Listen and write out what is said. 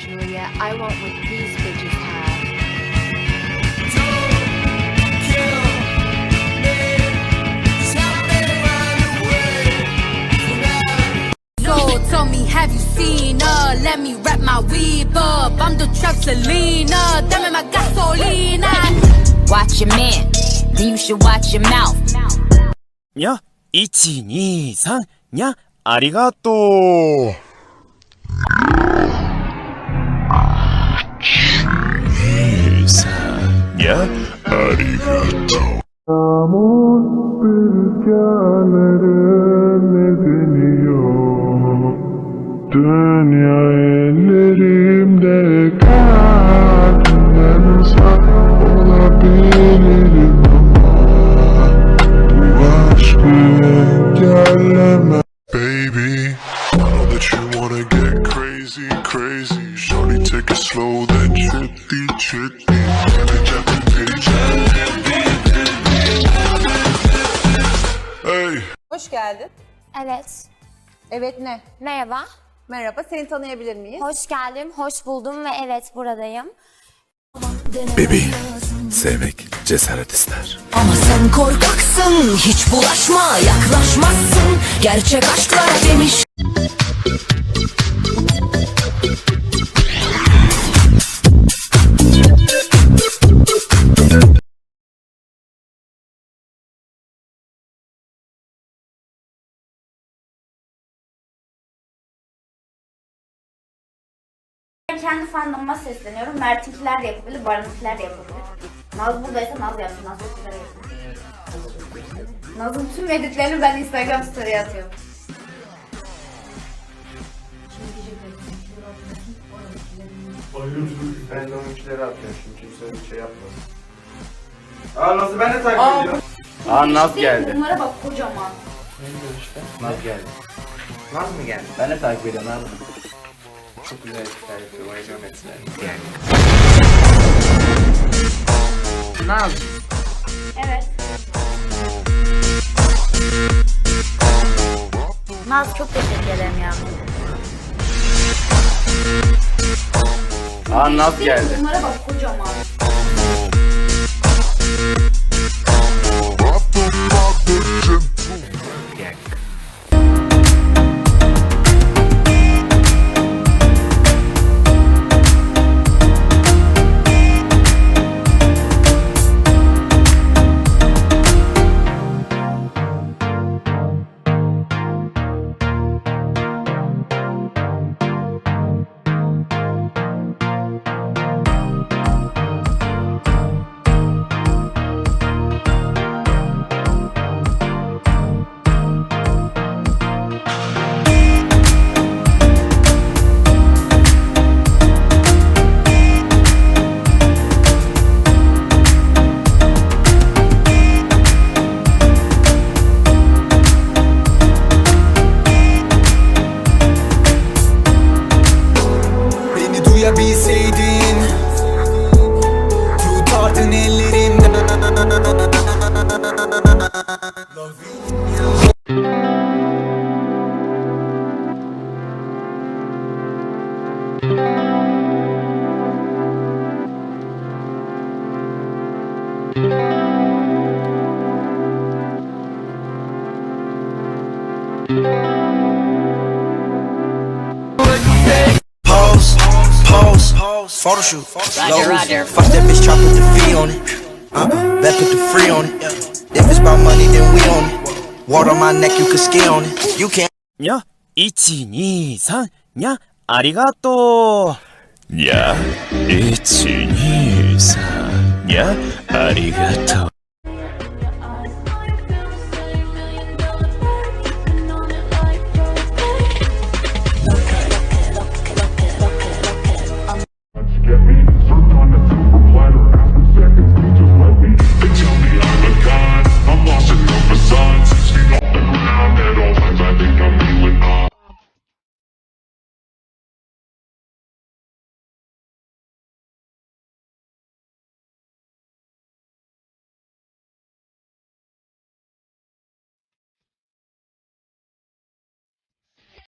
Julia, I want what these bitches. have you seen her? Let me wrap my weave up. I'm the trap Selena. Dame my gasolina. Watch your man, then you should watch your mouth. にゃ、1、2、3、にゃ、ありがとう。にゃ、ありがとう。 Dünya ellerimde kalbimden uzak olabilirim ama Bu aşkı engelleme Baby, I know that you wanna get crazy, crazy Shorty take it slow, then trippy, trippy Hey Hoş geldin. Evet. Evet ne? Merhaba. Merhaba, seni tanıyabilir miyiz? Hoş geldim, hoş buldum ve evet buradayım. Bebeğim, sevmek cesaret ister. Ama sen korkaksın hiç bulaşma yaklaşmazsın Gerçek aşklar demiş kendi fandomuma sesleniyorum. Mert'inkiler de yapabilir, Baran'ınkiler de yapabilir. Naz buradaysa Naz yapsın, Naz yapsın. Naz'ın tüm editlerini ben Instagram story'e atıyorum. Ben de onunkileri atıyorum şimdi kimse bir şey yapmaz. Aa Naz'ı ben de takip ediyorum. Aa Naz geldi. Bunlara bak kocaman. Naz geldi. Naz mı geldi? Ben de takip ediyorum Naz. Çok güzel etkiler yapıyor. Bayılıyorum etkiler. Yani. Naz. Evet. Naz çok teşekkür ederim ya. Aa Naz geldi. Bunlara bak kocaman. be BC photo shoot. Roger, Roger. Fuck that bitch, try put the fee on it. Uh-uh, bet put the free on it. If it's about money, then we on it. Water on my neck, you can ski on it. You can't. にゃ、1、2、3、にゃ、ありがとう。にゃ、1、2、3、にゃ、ありがとう。